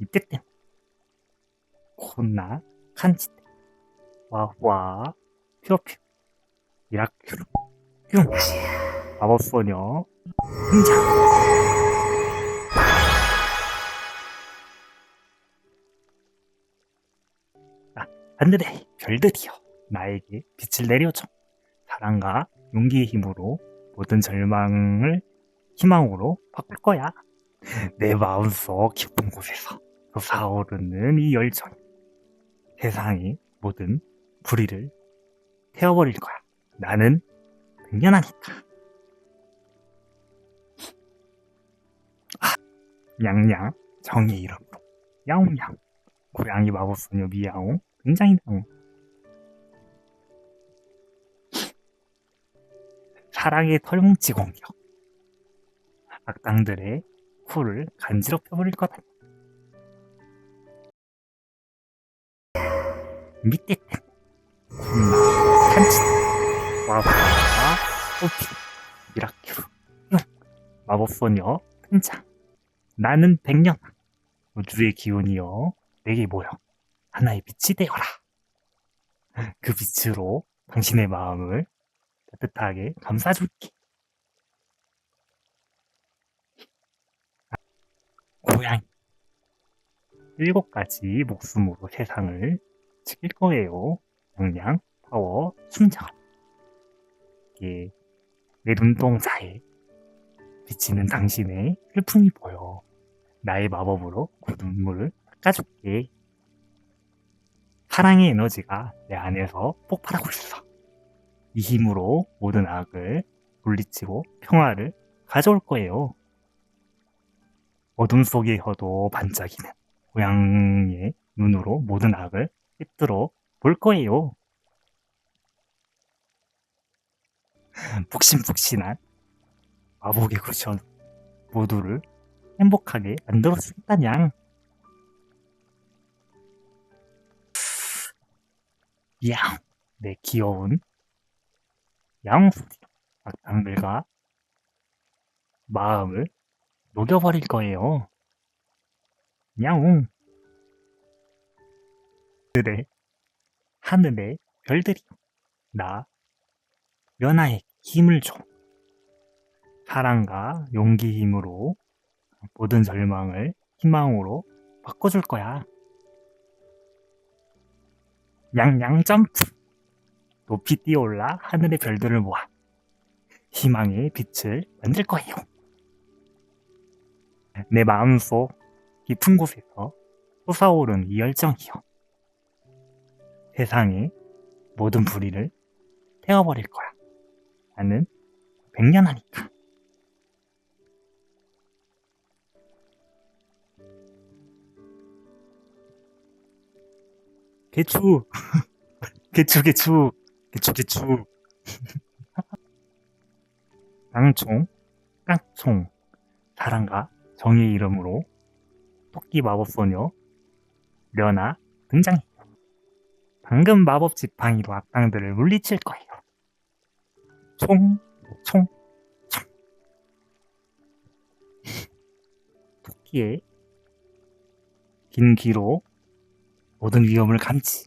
이때 때 콘나 칸치 때 와와 퓨어퓨 미라큐 흉 마법소녀 등장 하늘의 별들이여 나에게 빛을 내려줘. 사랑과 용기의 힘으로 모든 절망을 희망으로 바꿀 거야. 내 마음속 깊은 곳에서 솟아오르는 이 열정 세상의 모든 불의를 태워버릴 거야. 나는 백년하니까. 아, 냥냥 정의 이름으로 야옹야옹. 고양이 마법소녀 미야옹 등장이다 사랑의 털뭉치 공격. 악당들의 코를 간지럽혀 버릴 거다 밑에 때 콤나 탄치. 와바와 오피. 미라큐 용 마법소녀 등장 나는 백년. 우주의 기운이여 내게 모여 하나의 빛이 되어라 그 빛으로 당신의 마음을 따뜻하게 감싸줄게 고양이 일곱 가지 목숨으로 세상을 지킬 거예요. 영양, 파워, 순정. 이게 내 눈동 사이에 비치는 당신의 슬픔이 보여. 나의 마법으로 그 눈물을 닦아줄게. 사랑의 에너지가 내 안에서 폭발하고 있어. 이 힘으로 모든 악을 물리치고 평화를 가져올 거예요. 어둠 속에서도 반짝이는 고양이의 눈으로 모든 악을 꿰뚫어 볼 거예요. 푹신푹신한 마법의 쿠션 모두를 행복하게 만들어주겠다냥. 야옹, 내 귀여운 야옹 소리 악당들과 마음을 녹여버릴 거예요. 야옹. 하늘에, 하늘의 별들이 나 연하에 힘을 줘. 사랑과 용기 힘으로 모든 절망을 희망으로 바꿔줄 거야. 양양 점프. 높이 뛰어올라 하늘의 별들을 모아 희망의 빛을 만들 거예요. 내 마음속 깊은 곳에서 솟아오른 이 열정이요. 세상의 모든 불의를 태워버릴 거야. 나는 백년하니까. 개추! 개추, 개추! 개추, 개추! 깡총, 깡총, 사랑과 정의 이름으로 토끼 마법소녀 려나 등장해. 방금 마법 지팡이로 악당들을 물리칠 거예요. 총, 총, 총. 토끼의 긴 귀로 모든 위험을 감지.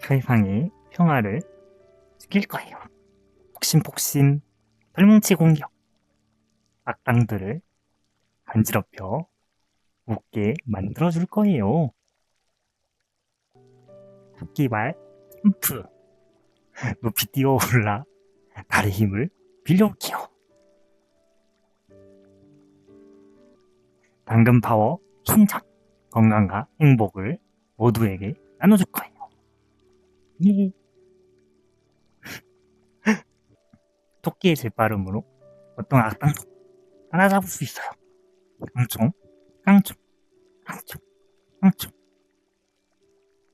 세상의 평화를 지킬 거예요. 폭신폭신 털뭉치 공격. 악당들을 간지럽혀 웃게 만들어줄 거예요. 토끼발 점프 높이 뛰어올라 달의 힘을 빌려올게요. 당근 파워 충전 건강과 행복을 모두에게 나눠줄 거예요. 예. 토끼의 재빠름으로 어떤 악당도 따라잡을 수 있어요. 깡총, 깡총, 깡총, 깡총.